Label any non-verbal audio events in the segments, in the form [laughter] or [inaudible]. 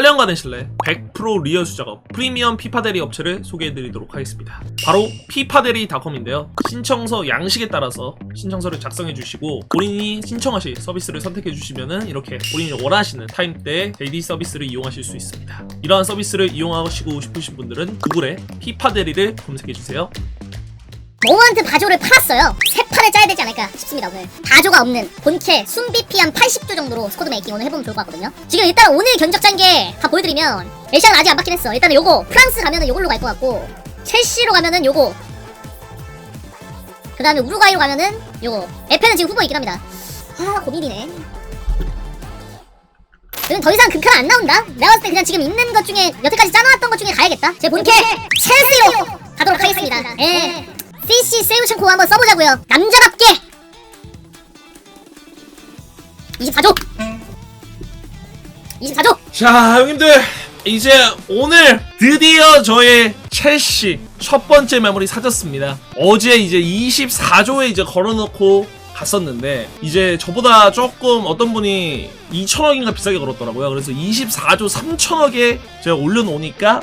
8년간의 신뢰 100% 리얼 수작업 프리미엄 피파데리 업체를 소개해드리도록 하겠습니다. 바로 피파데리닷컴인데요. 신청서 양식에 따라서 신청서를 작성해 주시고 본인이 신청하실 서비스를 선택해 주시면은 이렇게 본인이 원하시는 타임대에 데이리 서비스를 이용하실 수 있습니다. 이러한 서비스를 이용하시고 싶으신 분들은 구글에 피파데리를 검색해 주세요. 모모한테 바조를 팔았어요. 세 판을 짜야 되지 않을까 싶습니다 오늘. 바조가 없는 본캐 순비피 한 80조 정도로 스쿼드 메이킹 오늘 해보면 좋을 것 같거든요. 지금 일단 오늘 견적 짠 게 다 보여드리면 에시아는 아직 안 받긴 했어. 일단은 요거 프랑스 가면은 요걸로 갈 것 같고 첼시로 가면은 요거 그 다음에 우루과이로 가면은 요거 에페는 지금 후보이긴 합니다. 아 고민이네. 이건 더 이상 극한 안 나온다. 내가 봤을 때 그냥 지금 있는 것 중에 여태까지 짜놓았던 것 중에 가야겠다. 제 본캐 첼시로 가도록 하겠습니다. 예. CC 세우첸코 한번 써보자고요. 남자답게 24조 24조 자, 형님들 이제 오늘 드디어 저의 첼시 첫 번째 메모리 사졌습니다. 어제 이제 24조에 이제 걸어놓고 갔었는데 이제 저보다 조금 어떤 분이 2천억인가 비싸게 걸었더라고요. 그래서 24조 3천억에 제가 올려놓으니까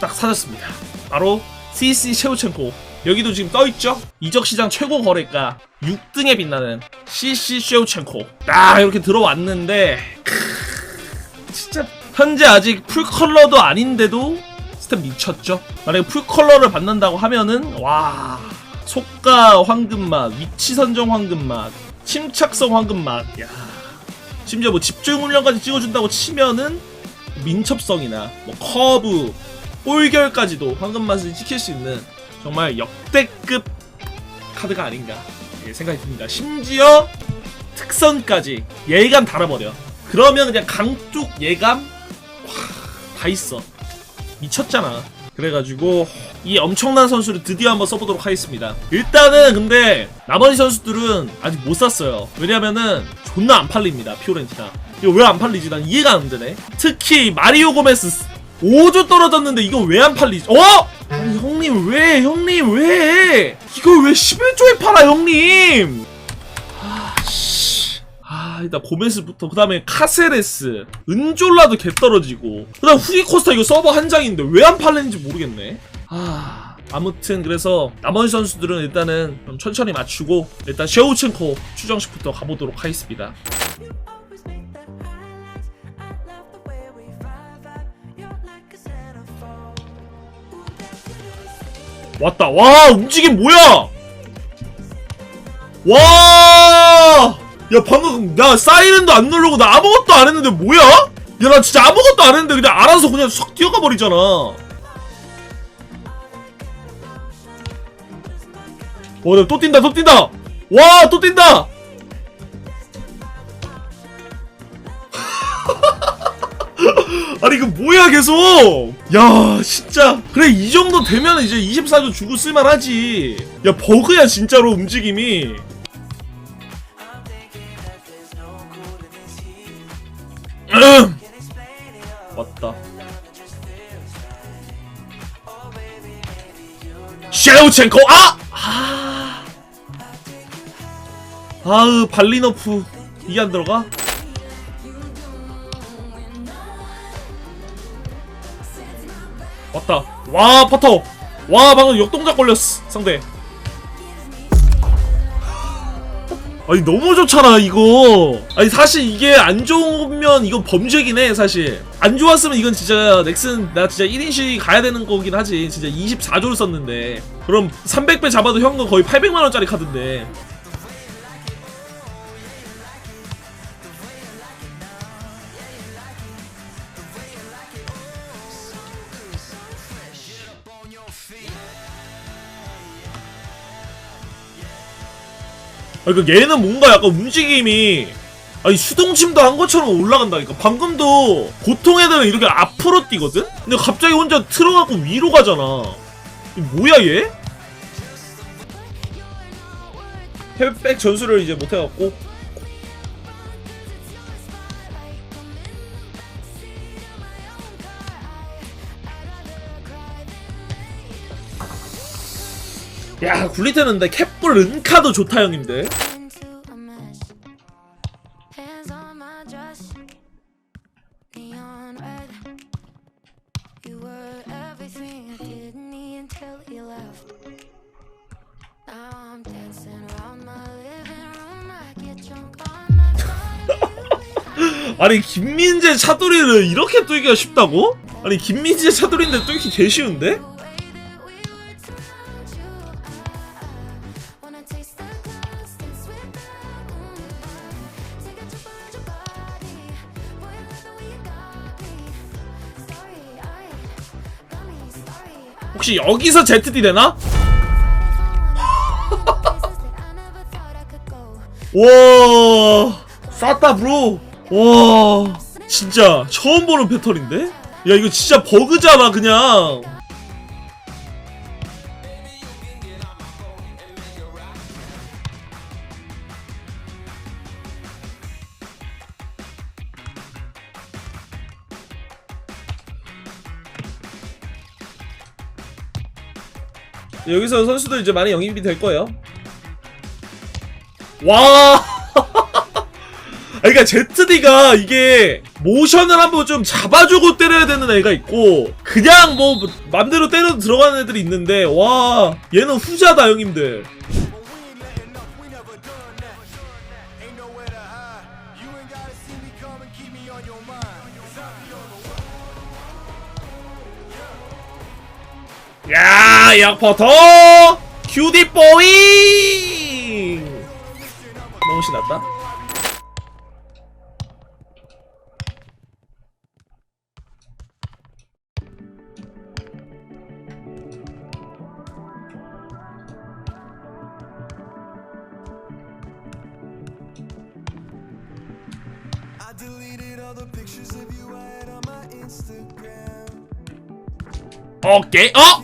딱 사졌습니다. 바로 CC 셰우첸코 여기도 지금 떠있죠? 이적시장 최고 거래가 6등에 빛나는 CC 셰우첸코 딱 이렇게 들어왔는데 진짜 현재 아직 풀컬러도 아닌데도 스텝 미쳤죠? 만약에 풀컬러를 받는다고 하면은 와 속가 황금맛, 위치 선정 황금맛, 침착성 황금맛 야 심지어 뭐 집중 훈련까지 찍어준다고 치면은 민첩성이나 뭐 커브, 볼결까지도 황금맛을 찍힐 수 있는 정말 역대급 카드가 아닌가 예, 생각이 듭니다. 심지어 특선까지 예감 달아버려. 그러면 그냥 강쪽 예감 와, 다 있어. 미쳤잖아. 그래가지고 이 엄청난 선수를 드디어 한번 써보도록 하겠습니다. 일단은 근데 나머지 선수들은 아직 못 샀어요. 왜냐면은 존나 안 팔립니다. 피오렌티나. 이거 왜 안 팔리지? 난 이해가 안 되네. 특히 마리오 고메스 5조 떨어졌는데 이거 왜 안 팔리지? 어? 아니 형님 왜 형님 왜 이걸 왜 11조에 팔아 형님? 아씨. 아 일단 고메스부터 그 다음에 카세레스 은졸라도 개 떨어지고 그 다음 후기코스타 이거 서버 한 장인데 왜 안 팔리는지 모르겠네 아 아무튼 그래서 나머지 선수들은 일단은 좀 천천히 맞추고 일단 셰우첸코 추정식부터 가보도록 하겠습니다 왔다 와 움직임 뭐야 와! 야 방금 나 사이렌도 안 누르고 나 아무것도 안 했는데 뭐야? 야 나 진짜 아무것도 안 했는데 그냥 알아서 그냥 쏙 뛰어가 버리잖아. 어, 나또 뛴다, 또 뛴다. 와, 또 뛴다. 아니 이거 뭐야 계속? 야 진짜. 그래 이 정도 되면 이제 24조 주고 쓸만하지. 야 버그야 진짜로 움직임이. 음. 왔다. 셰우첸코 아! 아. 아으 발리너프. 이게 안 들어가? 왔다. 와, 퍼터. 와, 방금 역동작 걸렸어, 상대. 아니, 너무 좋잖아, 이거. 아니, 사실 이게 안 좋으면 이건 범죄긴 해, 사실. 안 좋았으면 이건 진짜 넥슨, 나 진짜 1인시 가야 되는 거긴 하지. 진짜 24조를 썼는데. 그럼 300배 잡아도 형은 거의 800만원짜리 카드인데. 그러니까 얘는 뭔가 약간 움직임이 아니 수동침도 한 것처럼 올라간다니까 방금도 보통 애들은 이렇게 앞으로 뛰거든? 근데 갑자기 혼자 틀어갖고 위로 가잖아 이 뭐야 얘? 해백 전술을 이제 못해갖고 야 굴리테는데 캡볼 은카도 좋다 형인데 [laughs] 아니 김민재 차돌이를 이렇게 뚫기가 쉽다고? 아니 김민재 차돌인데 뚫기 개쉬운데? 혹시 여기서 ZD 되나? 와 쌌다 브로 와 진짜 처음 보는 패턴인데? 야 이거 진짜 버그잖아 그냥 여기서 선수들 이제 많이 영입이 될 거예요. 와! [laughs] 그러니까 ZD가 이게 모션을 한번 좀 잡아주고 때려야 되는 애가 있고 그냥 뭐 맘대로 때려 들어가는 애들이 있는데 와 얘는 후자다 형님들 야 약퍼터 큐디보이 너무 신났다. 오케이 어?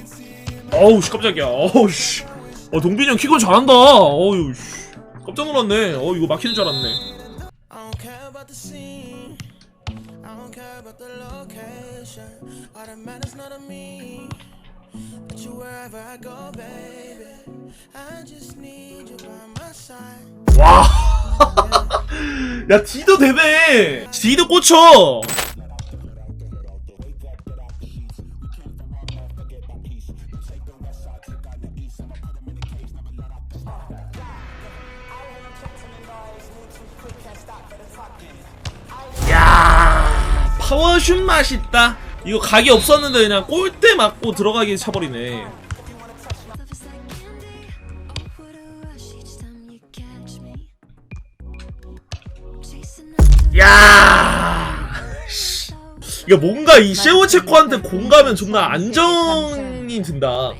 어우 씨 깜짝이야. 어우 씨 어 동빈이 형 키고 잘한다. 어우 씨. 깜짝 놀랐네. 어 이거 막히는 줄 알았네. scene. I don't care about 파워슛 맛있다. 이거 각이 없었는데 그냥 골대 맞고 들어가게 차버리네. Oh, 야. 씨. 이게 뭔가 이 셰오체코한테 공가면 정말 안정 이 든다.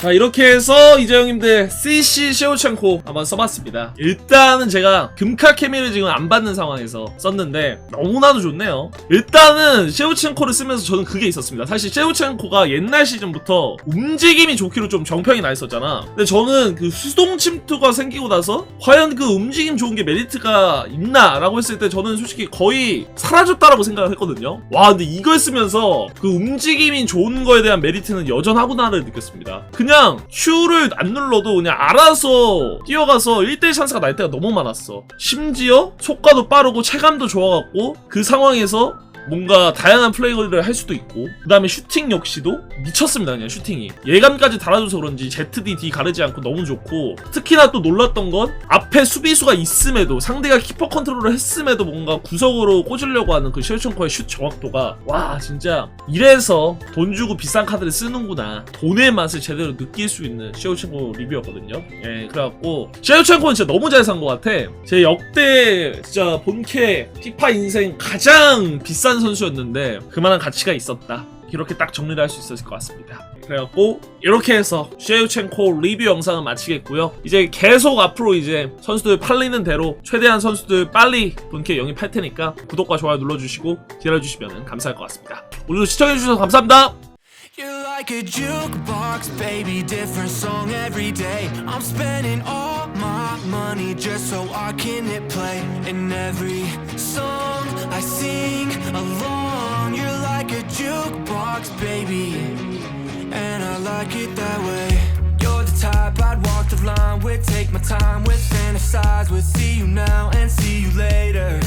자 이렇게 해서 이제 형님들 CC 셰오첸코 한번 써봤습니다. 일단은 제가 금카 케미를 지금 안 받는 상황에서 썼는데 너무나도 좋네요. 일단은 셰오첸코를 쓰면서 저는 그게 있었습니다. 사실 셰오첸코가 옛날 시즌부터 움직임이 좋기로 좀 정평이 나 있었잖아. 근데 저는 그 수동 침투가 생기고 나서 과연 그 움직임 좋은 게 메리트가 있나라고 했을 때 저는 솔직히 거의 사라졌다라고 생각을 했거든요. 와 근데 이걸 쓰면서 그 움직임이 좋은 거에 대한 메리트는 여전하 구나를 느꼈습니다. 그냥 Q를 안 눌러도 그냥 알아서 뛰어가서 1대1 찬스가 날 때가 너무 많았어. 심지어 속과도 빠르고 체감도 좋아갖고 그 상황에서 뭔가 다양한 플레이를 할 수도 있고 그 다음에 슈팅 역시도 미쳤습니다 그냥 슈팅이. 예감까지 달아줘서 그런지 ZD D 가르지 않고 너무 좋고 특히나 또 놀랐던 건 앞에 수비수가 있음에도 상대가 키퍼 컨트롤을 했음에도 뭔가 구석으로 꽂으려고 하는 그 셰우첸코의 슛 정확도가 와 진짜 이래서 돈 주고 비싼 카드를 쓰는구나. 돈의 맛을 제대로 느낄 수 있는 셰우첸코 리뷰였거든요. 예 그래갖고 셰우첸코는 진짜 너무 잘 산 것 같아. 제 역대 진짜 본캐 피파 인생 가장 비싼 선수였는데 그만한 가치가 있었다 이렇게 딱 정리를 할 수 있었을 것 같습니다. 그래갖고 이렇게 해서 쉐우첸코 리뷰 영상은 마치겠고요. 이제 계속 앞으로 이제 선수들 팔리는 대로 최대한 선수들 빨리 본캐 영입할 테니까 구독과 좋아요 눌러주시고 기다려주시면 감사할 것 같습니다. 오늘도 시청해주셔서 감사합니다. You're like a jukebox, baby, different song every day. I'm spending all my money just so I can hit play. And every song I sing jukebox, baby. And I like it that way. You're the type I'd walk the line with, take my time with, fantasize with, see you now and see you later.